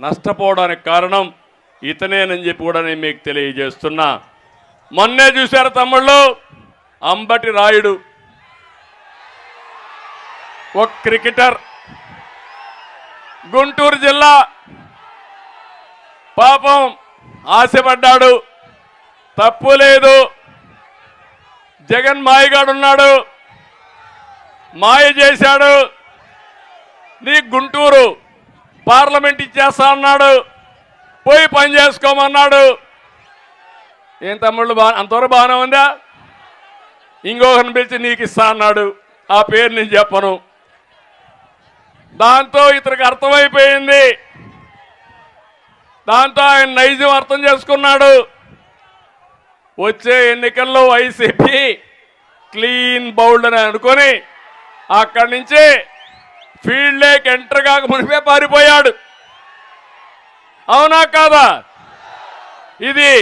నష్టపోవడానికి కారణం ఇతనేనని చెప్పి కూడా నేను మీకు తెలియజేస్తున్నా. మొన్నే చూశారు తమ్ముళ్ళు అంబటి రాయుడు. ఒక క్రికెటర్. గుంటూరు జిల్లా. పాపం ఆశపడ్డాడు. తప్పు లేదు. జగన్ మాయగాడున్నాడు. మాయ చేశాడు. నీ గుంటూరు పార్లమెంట్ ఇచ్చేస్తా అన్నాడు. పోయి పని చేసుకోమన్నాడు. ఏం తమ్ముళ్ళు బా అంతవరకు బాగానే ఉందా? ఇంకొకరిని పిలిచి నీకు ఇస్తా అన్నాడు. ఆ పేరు నేను చెప్పను. దాంతో ఇతనికి అర్థమైపోయింది. దాంతో ఆయన నైజం అర్థం చేసుకున్నాడు. వచ్చే ఎన్నికల్లో వైసీపీ క్లీన్ బౌల్డ్ అని అనుకొని అక్కడి నుంచి ఫీల్డ్ లేక్ ఎంటర్ కాక మునిపే పారిపోయాడు. అవునా కాదా? ఇది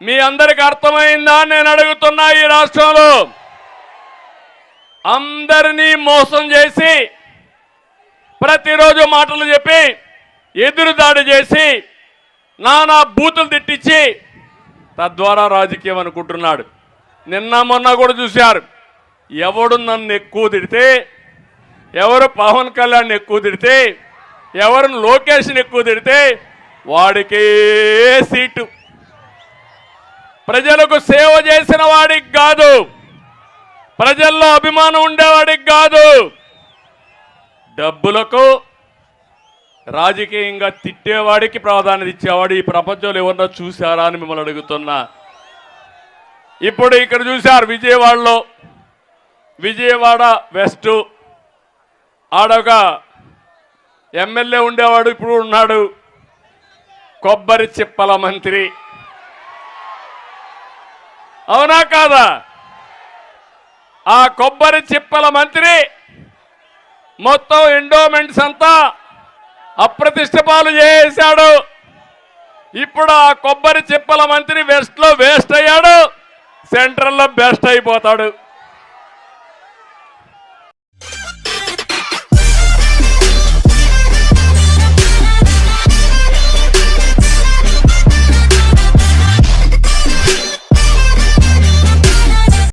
మీ అందరికి అర్థమైందా నేను అడుగుతున్నా ఈ రాష్ట్రంలో. అందరినీ మోసం చేసి ప్రతిరోజు మాటలు చెప్పి ఎదురు దాడి చేసి నానా బూతులు తిట్టించి తద్వారా రాజకీయం అనుకుంటున్నాడు. నిన్న మొన్న కూడా చూశారు. ఎవడు నన్ను ఎక్కువ తిడితే ఎవరు పవన్ కళ్యాణ్ ఎక్కువ తిడితే ఎవరు లోకేష్ని ఎక్కువ తిడితే వాడికే సీటు. ప్రజలకు సేవ చేసిన వాడికి కాదు ప్రజల్లో అభిమానం ఉండేవాడికి కాదు డబ్బులకు రాజకీయంగా తిట్టేవాడికి ప్రాధాన్యత ఇచ్చేవాడు ఈ ప్రపంచంలో ఎవరన్నా చూశారా అని మిమ్మల్ని అడుగుతున్నా. ఇప్పుడు ఇక్కడ చూశారు విజయవాడలో విజయవాడ వెస్ట్. ఆడొక ఎమ్మెల్యే ఉండేవాడు ఇప్పుడు ఉన్నాడు. కొబ్బరి చిప్పల మంత్రి. అవునా కాదా? ఆ కొబ్బరి చిప్పల మంత్రి మొత్తం ఎండోమెంట్స్ అంతా అప్రతిష్ట పాలు చేశాడు ఇప్పుడు ఆ కొబ్బరి చిప్పల మంత్రి వెస్ట్లో వేస్ట్ అయ్యాడు సెంట్రల్లో బెస్ట్ అయిపోతాడు.